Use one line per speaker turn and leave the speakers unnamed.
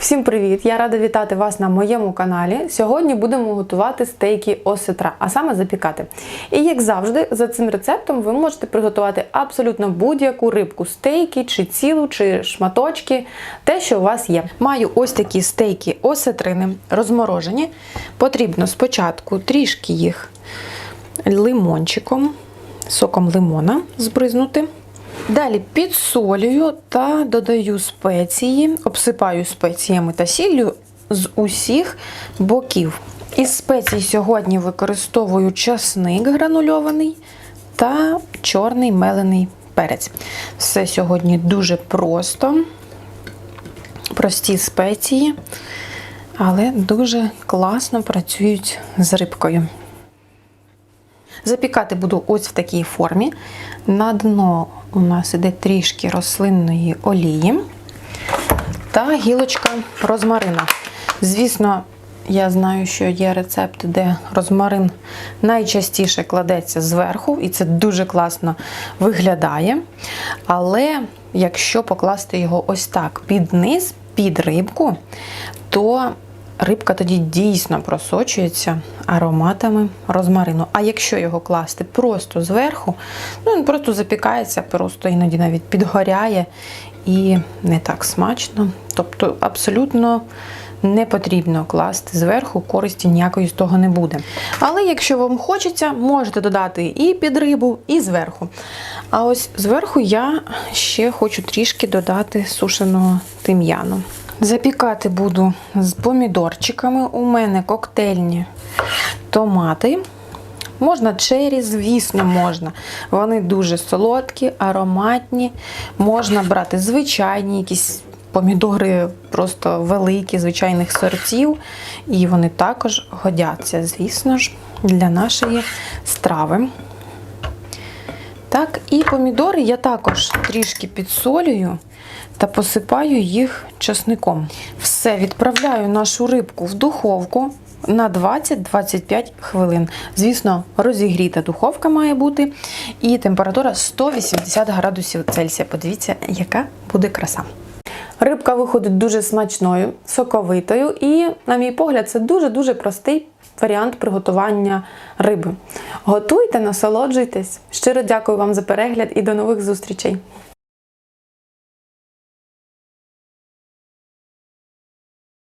Всім привіт! Я рада вітати вас на моєму каналі. Сьогодні будемо готувати стейки осетра, а саме запікати. І як завжди, за цим рецептом ви можете приготувати абсолютно будь-яку рибку, стейки, чи цілу, чи шматочки, те, що у вас є. Маю ось такі стейки осетрини, розморожені. Потрібно спочатку трішки їх лимончиком, соком лимона збризнути. Далі підсолюю та додаю спеції, обсипаю спеціями та сіллю з усіх боків. Із спецій сьогодні використовую часник гранульований та чорний мелений перець. Все сьогодні дуже просто, прості спеції, але дуже класно працюють з рибкою. Запікати буду ось в такій формі. На дно у нас іде трішки рослинної олії та гілочка розмарина. Звісно, я знаю, що є рецепт, де розмарин найчастіше кладеться зверху, і це дуже класно виглядає. Але якщо покласти його ось так під низ, під рибку, то рибка тоді дійсно просочується ароматами розмарину. А якщо його класти просто зверху, ну він просто запікається, просто іноді навіть підгоряє і не так смачно. Тобто абсолютно не потрібно класти зверху, користі ніякої з того не буде. Але якщо вам хочеться, можете додати і під рибу, і зверху. А ось зверху я ще хочу трішки додати сушеного тим'яну. Запікати буду з помідорчиками. У мене коктейльні томати. Можна чері, звісно, можна. Вони дуже солодкі, ароматні. Можна брати звичайні якісь помідори, просто великі, звичайних сортів. І вони також годяться, звісно ж, для нашої страви. Так, і помідори я також трішки підсолюю та посипаю їх часником. Все, відправляю нашу рибку в духовку на 20-25 хвилин. Звісно, розігріта духовка має бути, і температура 180 градусів Цельсія. Подивіться, яка буде краса. Рибка виходить дуже смачною, соковитою, і, на мій погляд, це дуже-дуже простий варіант приготування риби. Готуйте, насолоджуйтесь. Щиро дякую вам за перегляд і до нових зустрічей!